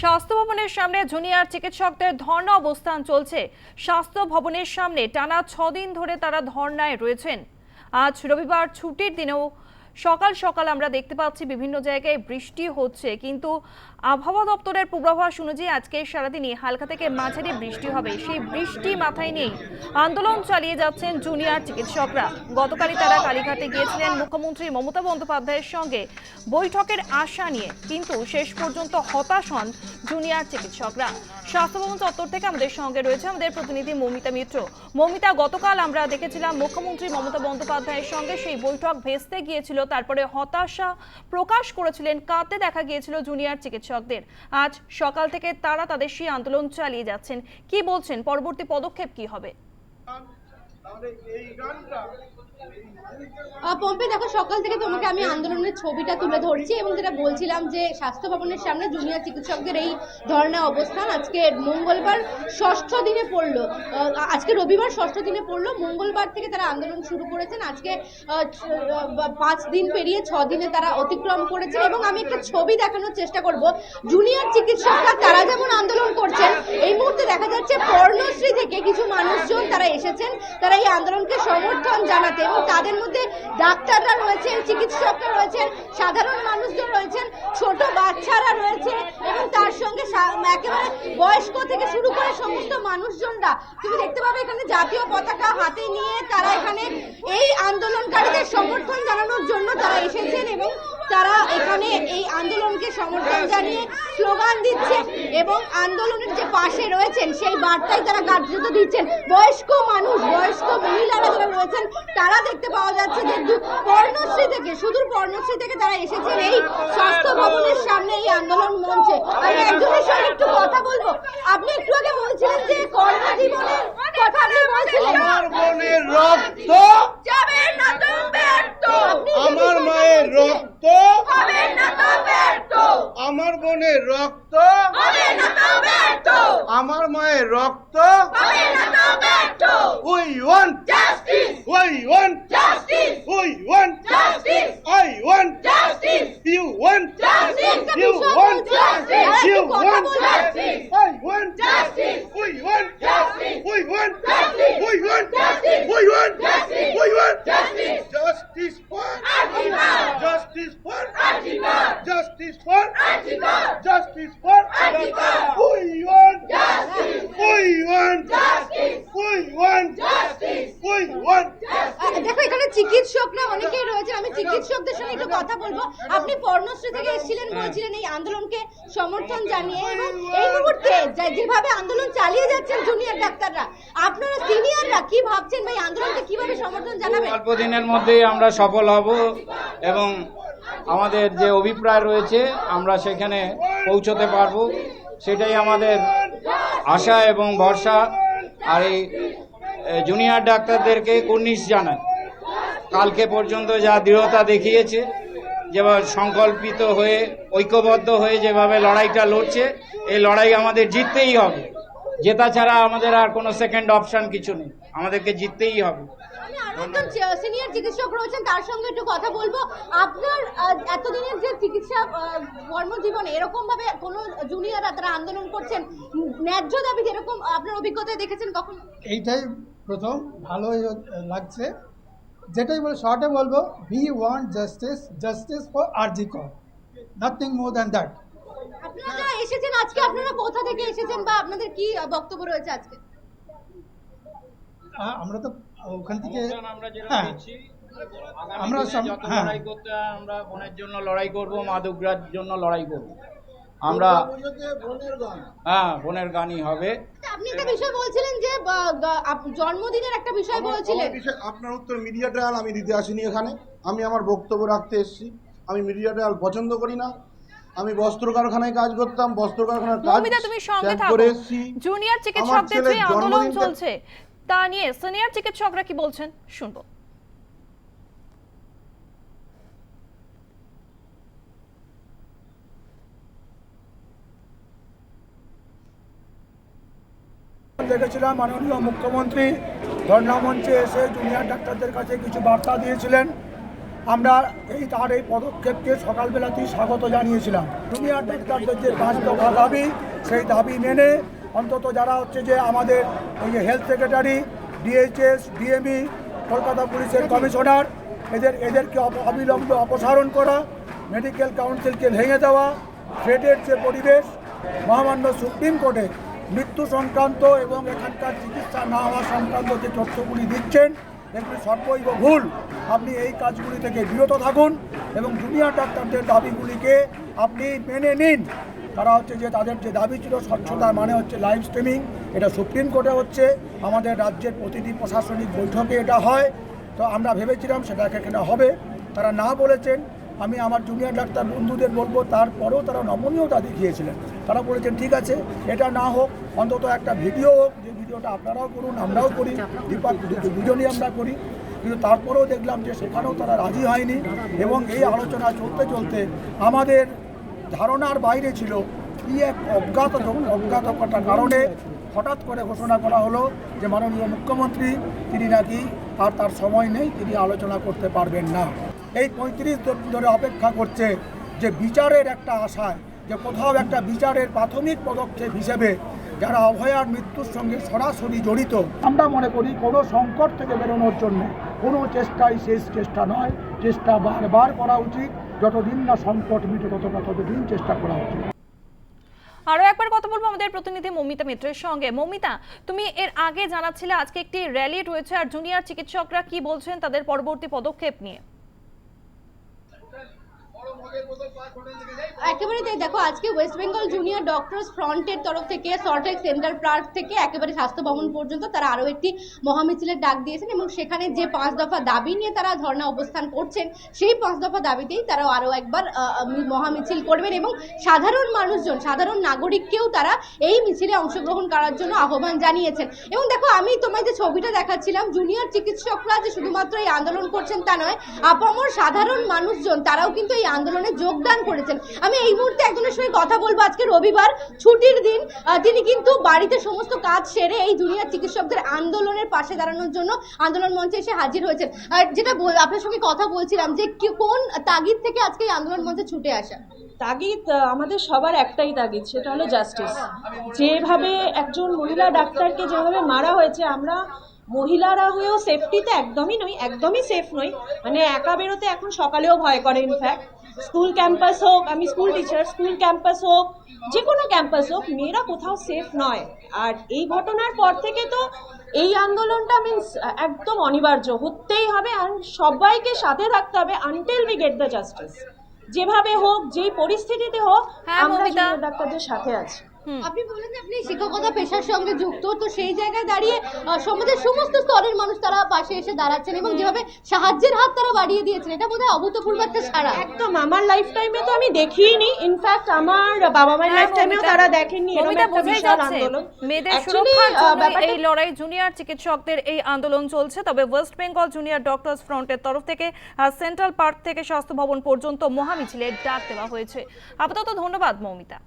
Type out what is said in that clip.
স্বাস্থ্য ভবনের সামনে জুনিয়র চিকিৎসকদের ধর্ণা অবস্থান চলছে। স্বাস্থ্য ভবনের সামনে টানা ছদিন ধরে তারা ধর্ণায় রয়েছেন। আজ রবিবার ছুটির দিনেও সকাল সকাল আমরা দেখতে পাচ্ছি বিভিন্ন জায়গায় বৃষ্টি হচ্ছে, কিন্তু আবহাওয়া দপ্তরের পূর্বাভাস অনুযায়ী আজকে সারাদিনই হালকা থেকে মাঝারি বৃষ্টি হবে। সেই বৃষ্টি মাথায় নেই আন্দোলন চালিয়ে যাচ্ছেন জুনিয়র চিকিৎসকরা। গতকালই তারা কালীঘাটে গিয়েছিলেন মুখ্যমন্ত্রী মমতা বন্দ্যোপাধ্যায়ের সঙ্গে বৈঠকের আশা নিয়ে, কিন্তু শেষ পর্যন্ত হতাশ হন জুনিয়র চিকিৎসকরা। স্বাস্থ্য ভবন চত্বর থেকে আমাদের সঙ্গে রয়েছে আমাদের প্রতিনিধি মৌমিতা মিত্র। মৌমিতা, গতকাল আমরা দেখেছিলাম মুখ্যমন্ত্রী মমতা বন্দ্যোপাধ্যায়ের সঙ্গে সেই বৈঠক ভেস্তে গিয়েছিল তারপরে হতাশা প্রকাশ করেছিলেন। কাঁদতে দেখা গিয়েছিল জুনিয়র চিকিৎসকদের। আজ সকাল থেকে তারা তাদের সেই আন্দোলন চালিয়ে যাচ্ছেন। কি বলছেন? পরবর্তী পদক্ষেপ কি হবে? পম্পে, দেখো, সকাল থেকে তোমাকে আমি আন্দোলনের ছবিটা তুলে ধরছি এবং যেটা বলছিলাম যে স্বাস্থ্য ভবনের সামনে জুনিয়র চিকিৎসকদের এই ধরনের অবস্থান আজকে মঙ্গলবার ষষ্ঠ দিনে পড়ল। আজকে রবিবার ষষ্ঠ দিনে পড়ল। মঙ্গলবার থেকে তারা আন্দোলন শুরু করেছেন। আজকে পাঁচ দিন পেরিয়ে ছ দিনে তারা অতিক্রম করেছেন এবং আমি একটা ছবি দেখানোর চেষ্টা করব। জুনিয়র চিকিৎসকরা তারা যেমন আন্দোলন করছেন, এই মুহূর্তে দেখা যাচ্ছে পর্ণশ্রী থেকে কিছু মানুষজন তারা এসেছেন, তারা এই আন্দোলনকে সমর্থন জানাতে এবং তাদের মধ্যে ডাক্তাররা রয়েছেন, চিকিৎসকরা রয়েছেন, সাধারণ মানুষজন রয়েছেন, ছোট বাচ্চারা রয়েছে এবং তার সঙ্গে একেবারে বয়স্ক থেকে শুরু করে সমস্ত মানুষজনরা। তুমি দেখতে পাবে এখানে জাতীয় পতাকা হাতে নিয়ে তারা এখানে এই আন্দোলনকারীদের সমর্থন জানানোর জন্য তারা এসেছেন এবং তারা এখানে এই আন্দোলনকে সমর্থন জানিয়ে স্লোগান দিচ্ছে এবং আন্দোলনের যে পাশে রয়েছেন, সেই বার্তায় তারা কার্যত দিচ্ছেন। বয়স্ক মানুষ, বয়স্ক মহিলারা যারা রয়েছেন, তারা দেখতে পাওয়া যাচ্ছে যে পর্ণশ্রী থেকে, সুদূর পর্ণশ্রী থেকে তারা এসেছেন এই স্বাস্থ্য ভবনের সামনে এই আন্দোলন মঞ্চে। আমি একজনের সঙ্গে একটু কথা বলব। আপনি একটু আগে বলছিলেন যে কর্মজীবনের কথা আপনি বলছিলেন। রক্ত I want justice. We want justice. I want justice. You want justice. You want justice. You want justice. I want justice. We want justice. We want justice. We want justice. We want justice. We want চিকিৎসকরা অনেকেই রয়েছে আমি চিকিৎসকদের সঙ্গে একটু কথা বলব। আপনি পর্ণশ্রী থেকে এসেছিলেন বলছিলেন এই আন্দোলনকে সমর্থন জানিয়ে এবং এই মুহূর্তে যেভাবে আন্দোলন চালিয়ে যাচ্ছেন জুনিয়র ডাক্তাররা আপনারা সিনিয়ররা কি ভাবছেন ভাই আন্দোলনকে কীভাবে সমর্থন জানাবেন? অল্প দিনের মধ্যেই আমরা সফল হব এবং আমাদের যে অভিপ্রায় রয়েছে আমরা সেখানে পৌঁছতে পারব। সেটাই আমাদের আশা এবং ভরসা। আর এই জুনিয়র ডাক্তারদেরকে কুর্নিশ জানাই। কালকে পর্যন্ত যা দৃঢ়তা দেখিয়েছে যেভাবে সংকল্পিত হয়ে ঐক্যবদ্ধ হয়ে যেভাবে লড়াইটা লড়ছে এই লড়াই আমাদের জিততেই হবে। জেতা ছাড়া আমাদের আর কোনো সেকেন্ড অপশন কিছু নেই। আমাদেরকে জিততেই হবে। আমি আরও সিনিয়র চিকিৎসক রয়েছেন তার সঙ্গে একটু কথা বলব। আপনার এতদিনের যে চিকিৎসা কর্মজীবনে এরকম ভাবে কোন জুনিয়ররা তারা আন্দোলন করছেন? ন্যায্য দাবি যেরকম আপনার অভিজ্ঞতায় দেখেছেন কখন এইটাই প্রথম। ভালোই লাগছে। যেটাই বলে শর্টে বলব we want justice justice for R G Kar nothing more than that আপনারা এসেছেন আজকে আপনারা কোথা থেকে এসেছেন বা আপনাদের কি বক্তব্য রয়েছে আজকে? আমরা তো ওখান থেকে আমরা যেরকম হ্যাঁ। আমরা সব- হ্যাঁ। লড়াই করতে আমরা বোনের জন্য লড়াই করব মাদকরার জন্য লড়াই করব। আমরা হ্যাঁ বোনের গানই হবে। আপনি একটা বিষয় বলছিলেন যে জন্মদিনের একটা বিষয় বলছিলেন। আপনার উত্তর মিডিয়া ট্রায়াল আমি দিতে আসিনি এখানে। আমি আমার বক্তব্য রাখতে এসেছি। আমি মিডিয়া ট্রায়াল পছন্দ করি না। আমি বস্ত্র কারখানায় কাজ করতাম বস্ত্র কারখানার কাজ তুমি সঙ্গে থাকো। করে এসেছি জুনিয়র চিকিৎসকদের যে আন্দোলন চলছে তা নিয়ে সিনিয়র চিকিৎসকরা কি বলছেন? শুনব। দেখেছিলাম, মাননীয় মুখ্যমন্ত্রী ধর্ণা মঞ্চে এসে জুনিয়র ডাক্তারদের কাছে কিছু বার্তা দিয়েছিলেন। আমরা এই তার এই পদক্ষেপকে সকালবেলাতেই স্বাগত জানিয়েছিলাম। জুনিয়র ডাক্তারদের যে পাঁচ দফা দাবি, সেই দাবি মেনে অন্তত যারা হচ্ছে যে আমাদের ওই যে health secretary DHS DME Kolkata পুলিশের কমিশনার এদের, এদেরকে অবিলম্বে অপসারণ করা মেডিকেল কাউন্সিলকে ভেঙে দেওয়া থ্রেডের যে পরিবেশ, মহামান্য সুপ্রিম কোর্টে মৃত্যু সংক্রান্ত এবং এখানকার চিকিৎসা না হওয়া সংক্রান্ত যে তথ্যগুলি দিচ্ছেন, এগুলি সর্বৈব ভুল। আপনি এই কাজগুলি থেকে বিরত থাকুন এবং জুনিয়র ডাক্তারদের দাবিগুলিকে আপনি মেনে নিন। তারা হচ্ছে যে তাদের যে দাবি ছিল স্বচ্ছতার মানে হচ্ছে লাইভ স্ট্রিমিং, এটা সুপ্রিম কোর্টে হচ্ছে। আমাদের রাজ্যের প্রতিটি প্রশাসনিক বৈঠকে এটা হয়। তো আমরা ভেবেছিলাম সেটা এখানে হবে। তারা না বলেছেন আমি আমার জুনিয়র ডাক্তার বন্ধুদের বলব, তারপরেও তারা নমনীয়তা দেখিয়েছিলেন। তারা বলেছেন, ঠিক আছে, এটা না হোক, অন্তত একটা ভিডিও হোক, যে ভিডিওটা আপনারাও করুন, আমরাও করি, দীপক দুজনেই আমরা করি। কিন্তু তারপরেও দেখলাম যে সেখানেও তারা রাজি হয়নি এবং এই আলোচনা চলতে চলতে আমাদের ধারণার বাইরে ছিল কি এক অজ্ঞাত অজ্ঞাতকতার কারণে হঠাৎ করে ঘোষণা করা হলো যে মাননীয় মুখ্যমন্ত্রী, তিনি নাকি আর তার সময় নেই, তিনি আলোচনা করতে পারবেন না। এই পঁয়ত্রিশ ধরে অপেক্ষা করছে যে বিচারের একটা আশায়, যে কোথাও একটা বিচারের প্রাথমিক পদক্ষেপ হিসেবে যারা অভয়ার মৃত্যুর সঙ্গে সরাসরি জড়িত, আমরা মনে করি কোনো সংকট থেকে বেরোনোর জন্য কোনো চেষ্টাই শেষ চেষ্টা নয়। চেষ্টা বারবার করা উচিত, যতদিন না সংকট মিটে ততটা ততদিন চেষ্টা করা উচিত। আরও একবার কথা বলব আমাদের প্রতিনিধি মমিতা মিত্রের সঙ্গে। মমিতা, তুমি এর আগে জানাচ্ছিলে আজকে একটি র্যালি রয়েছে আর জুনিয়র চিকিৎসকরা কি বলছেন তাদের পরবর্তী পদক্ষেপ নিয়ে? একেবারে তাই দেখো, আজকে ওয়েস্ট বেঙ্গল জুনিয়র ডক্টরস ফ্রন্টের তরফ থেকে সল্টলেক সেন্ট্রাল পার্ক থেকে একেবারে স্বাস্থ্য ভবন পর্যন্ত তারা আরও একটি মহামিছিলের ডাক দিয়েছেন এবং সেখানে যে পাঁচ দফা দাবি নিয়ে তারা ধর্ণা অবস্থান করছেন, সেই পাঁচ দফা দাবিতেই তারা আরও একবার মহামিছিল করবেন এবং সাধারণ মানুষজন, সাধারণ নাগরিককেও তারা এই মিছিলে অংশগ্রহণ করার জন্য আহ্বান জানিয়েছেন। এবং দেখো, আমি তোমায় যে ছবিটা দেখাচ্ছিলাম জুনিয়র চিকিৎসকরা যে শুধুমাত্র এই আন্দোলন করছেন তা নয়, আপামর সাধারণ মানুষজন, তারাও কিন্তু এই আন্দোলনে যোগদান করেছেন। আমি এই মুহূর্তে একজনের সঙ্গে কথা বলব। আজকে রবিবার, ছুটির দিন তিনি কিন্তু বাড়িতে সমস্ত কাজ সেরে এই জুনিয়র চিকিৎসকদের আন্দোলনের পাশে দাঁড়ানোর জন্য আন্দোলন মঞ্চে এসে হাজির হয়েছেন। আর যেটা আপনার সঙ্গে কথা বলছিলাম যে কোন তাগিদ থেকে আজকে এই আন্দোলন মঞ্চে ছুটে আসা? তাগিদ আমাদের সবার একটাই তাগিদ, সেটা হলো জাস্টিস। যেভাবে একজন মহিলা ডাক্তারকে যেভাবে মারা হয়েছে, আমরা মহিলারা হয়েও সেফটিতে একদমই নই, একদমই সেফ নই। মানে একা বেরোতে এখন সকালেও ভয় করে ইনফ্যাক্ট স্কুল ক্যাম্পাস হোক আমি স্কুল টিচার স্কুল ক্যাম্পাস হোক যে কোনো ক্যাম্পাস হোক মেয়েরা কোথাও সেফ নয়। আর এই ঘটনার পর থেকে তো এই আন্দোলনটা মিন্স একদম অনিবার্য। হতেই হবে আর সবাইকে সাথে থাকতে হবে until we get the justice যেভাবে হোক যেই পরিস্থিতিতে হোক হ্যাঁ, আমরা ডাক্তারদের সাথে আছি। আপনি বললেন যে আপনি শিক্ষকতা পেশার সঙ্গে যুক্ত তো সেই জায়গায় দাঁড়িয়ে সমাজের সমস্ত স্তরের মানুষ তারা পাশে এসে দাঁড়াচ্ছেন এবং যেভাবে সাহায্যের হাত তারা বাড়িয়ে দিয়েছেন এটা বোধহয় অভূতপূর্ব একটা ছাড়া একদম আমার লাইফ টাইমে তো আমি দেখিনি। ইনফ্যাক্ট আমার বাবা মায়ের লাইফ হ্যাঁ, টাইমেও তারা দেখেননি এরকম একটা বিশাল আন্দোলন। মেয়েদের সুরক্ষার এই লড়াই জুনিয়র চিকিৎসকদের এই আন্দোলন চলছে। তবে ওয়েস্ট বেঙ্গল জুনিয়র ডক্টরস ফ্রন্টের তরফ থেকে সেন্ট্রাল পার্ক থেকে স্বাস্থ্য ভবন পর্যন্ত মহামিছিলের ডাক দেওয়া হয়েছে। আপাতত ধন্যবাদ মৌমিতা।